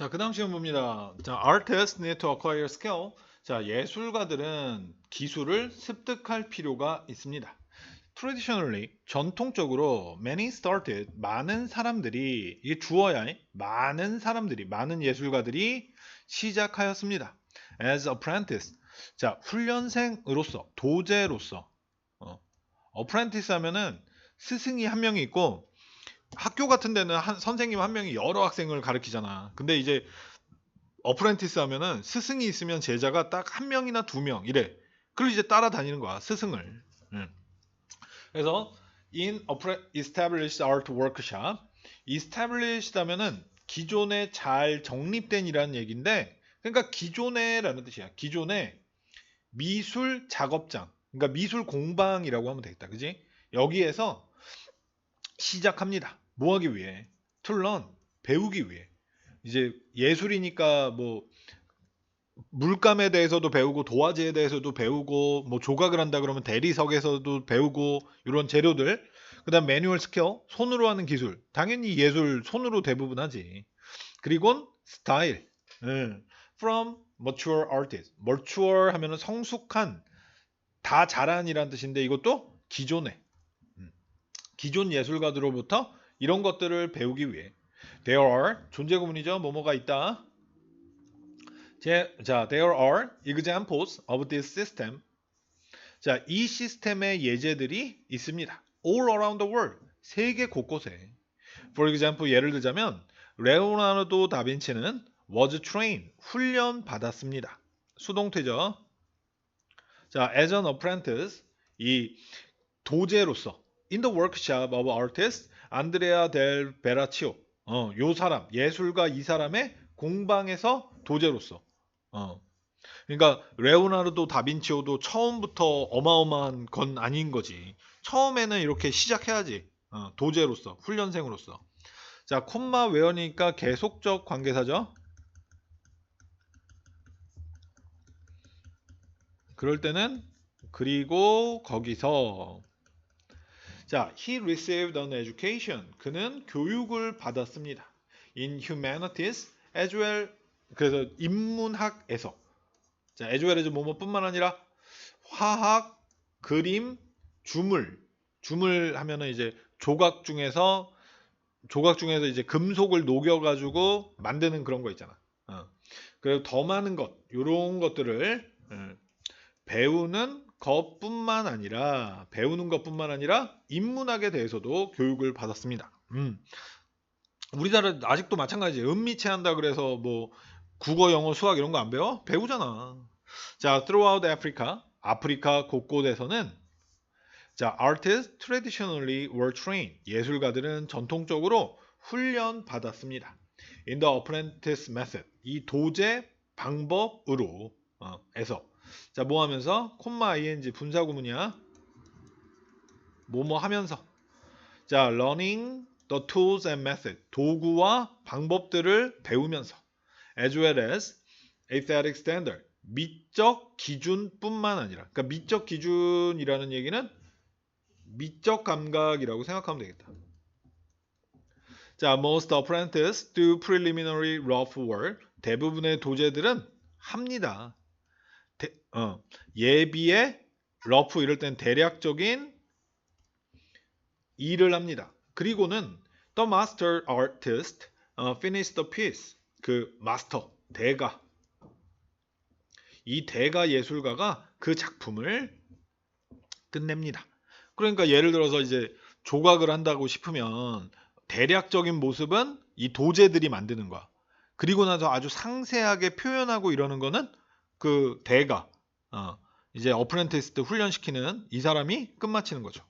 자, 그 다음 시간 봅니다. 자, artists need to acquire skill. 자, 예술가들은 기술을 습득할 필요가 있습니다. Traditionally, 전통적으로 many started, 많은 사람들이, 이게 주어야, 해. 많은 사람들이, 많은 예술가들이 시작하였습니다. As apprentice. 자, 훈련생으로서, 도제로서. 어, apprentice 하면은 스승이 한 명이 있고, 학교 같은 데는 한 선생님 한 명이 여러 학생을 가르치잖아. 근데 이제 어프렌티스 하면은 스승이 있으면 제자가 딱 한 명이나 두 명 이래. 그리고 이제 따라다니는 거야 스승을. 응. 그래서 in established art workshop, established 하면은 기존에 잘 정립된이라는 얘기인데, 그러니까 기존에라는 뜻이야. 기존에 미술 작업장, 그러니까 미술 공방이라고 하면 되겠다, 그지? 여기에서 시작합니다. 뭐 하기 위해? learn, 배우기 위해. 이제 예술이니까 뭐 물감에 대해서도 배우고 도화지에 대해서도 배우고 뭐 조각을 한다 그러면 대리석에서도 배우고 이런 재료들 그다음 매뉴얼 스킬 손으로 하는 기술 당연히 예술 손으로 대부분 하지 그리고 스타일 예. from mature artist mature 하면은 성숙한 다 잘한 이란 뜻인데 이것도 기존에 음. 기존 예술가들로부터 이런 것들을 배우기 위해 there are 존재 구문이죠 뭐뭐가 있다 제, 자, there are examples of this system. 자, 이 시스템의 예제들이 있습니다. all around the world. 세계 곳곳에. For example, 예를 들자면 레오나르도 다빈치는 was trained. 훈련 받았습니다. 수동태죠. 자, as an apprentice. 이 도제로서 in the workshop of artist 안드레아 델 베라치오. 어, 요 사람, 예술가 이 사람의 공방에서 도제로서 어. 그러니까 레오나르도 다빈치오도 처음부터 어마어마한 건 아닌 거지. 처음에는 이렇게 시작해야지. 어, 도제로서, 훈련생으로서. 자, 콤마 외어니까 계속적 관계사죠. 그럴 때는 그리고 거기서 자, he received an education. 그는 교육을 받았습니다. in humanities as well 그래서 인문학에서 자 에듀에르즈 뭐뭐뿐만 아니라 화학, 그림, 주물 주물 하면은 이제 조각 중에서 조각 중에서 이제 금속을 녹여 가지고 만드는 그런 거 있잖아. 어. 그리고 더 많은 것 이런 것들을 어, 배우는 것뿐만 아니라 배우는 것뿐만 아니라 인문학에 대해서도 교육을 받았습니다. 음. 우리나라 아직도 마찬가지지. 은미체 한다 그래서 뭐 국어, 영어, 수학 이런 거 안 배워? 배우잖아. 자, throughout Africa, 아프리카 곳곳에서는 자, artists traditionally were trained. 예술가들은 전통적으로 훈련 받았습니다. In the apprentice method. 이 도제 방법으로 어, 에서 자, 뭐 하면서 콤마 ing 분사 구문이야. 뭐뭐 하면서 자, learning the tools and method. 도구와 방법들을 배우면서 as well as aesthetic standard. 미적 기준뿐만 아니라 그러니까 미적 기준이라는 얘기는 미적 감각이라고 생각하면 되겠다. 자, most apprentices do preliminary rough work. 대부분의 도제들은 합니다. 대- 어, 예비의 러프 이럴 땐 대략적인 일을 합니다. 그리고는 the master artist 어, finish the piece. 그 마스터, 대가. 이 대가 예술가가 그 작품을 끝냅니다. 그러니까 예를 들어서 이제 조각을 한다고 싶으면 대략적인 모습은 이 도제들이 만드는 거야. 그리고 나서 아주 상세하게 표현하고 이러는 거는 그 대가, 어, 이제 어프렌티스트 훈련시키는 이 사람이 끝마치는 거죠.